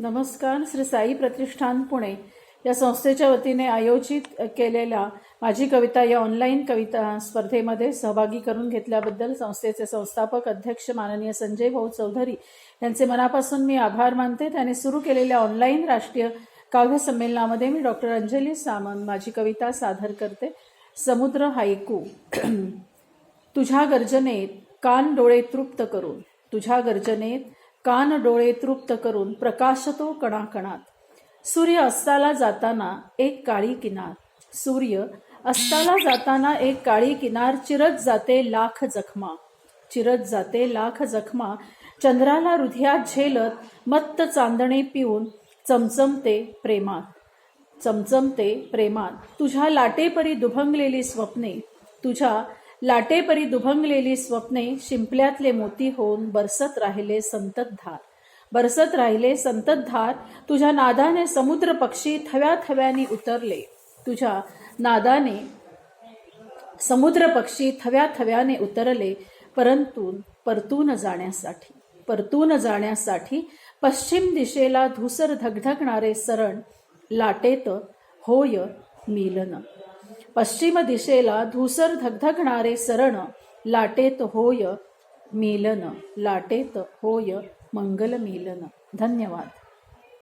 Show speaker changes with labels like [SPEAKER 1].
[SPEAKER 1] नमस्कार श्री साई प्रतिष्ठान पुणे. या संस्थेच्या वतीने आयोजित केलेल्या माझी कविता या ऑनलाईन कविता स्पर्धेमध्ये सहभागी करून घेतल्याबद्दल संस्थेचे संस्थापक अध्यक्ष माननीय संजय भाऊ चौधरी यांचे मनापासून मी आभार मानते. त्यांनी सुरू केलेल्या ऑनलाईन राष्ट्रीय काव्य संमेलनामध्ये मी डॉक्टर अंजली सामंत माझी कविता सादर करते. समुद्र हायकू. तुझ्या गर्जनेत कान डोळे तृप्त करून. तुझ्या गर्जनेत कान डोळे तृप्त करून प्रकाशतो कणाकणात. सूर्य अस्ताला जाताना एक काळी किनार. सूर्य अस्ताला जाताना एक काळी किनार चिरत जाते लाख जखमा. चिरत जाते लाख जखमा. चंद्राला हृदयात झेलत मत्त चांदणे पिऊन चमचमते प्रेमात. चमचमते प्रेमात. तुझ्या लाटेपरी दुभंगलेली स्वप्ने. तुझ्या लाटेपरी दुभंगलेली स्वप्ने शिंपल्यातले मोती होऊन बरसत राहिले संततधार. बरसत राहिले संततधार. तुझ्या नादाने समुद्र पक्षी थव्या थव्याने उतरले. तुझ्या नादाने समुद्र पक्षी थव्या थव्याने उतरले परंतु परतून जाण्यासाठी. परतून जाण्यासाठी पश्चिम दिशेला धुसर धगधगणारे सरण लाटेत होय मिलन. पश्चिम दिशेला धूसर धगधगणारे सरण लाटेत होय मिलन लाटेत होय मंगल मिलन. धन्यवाद.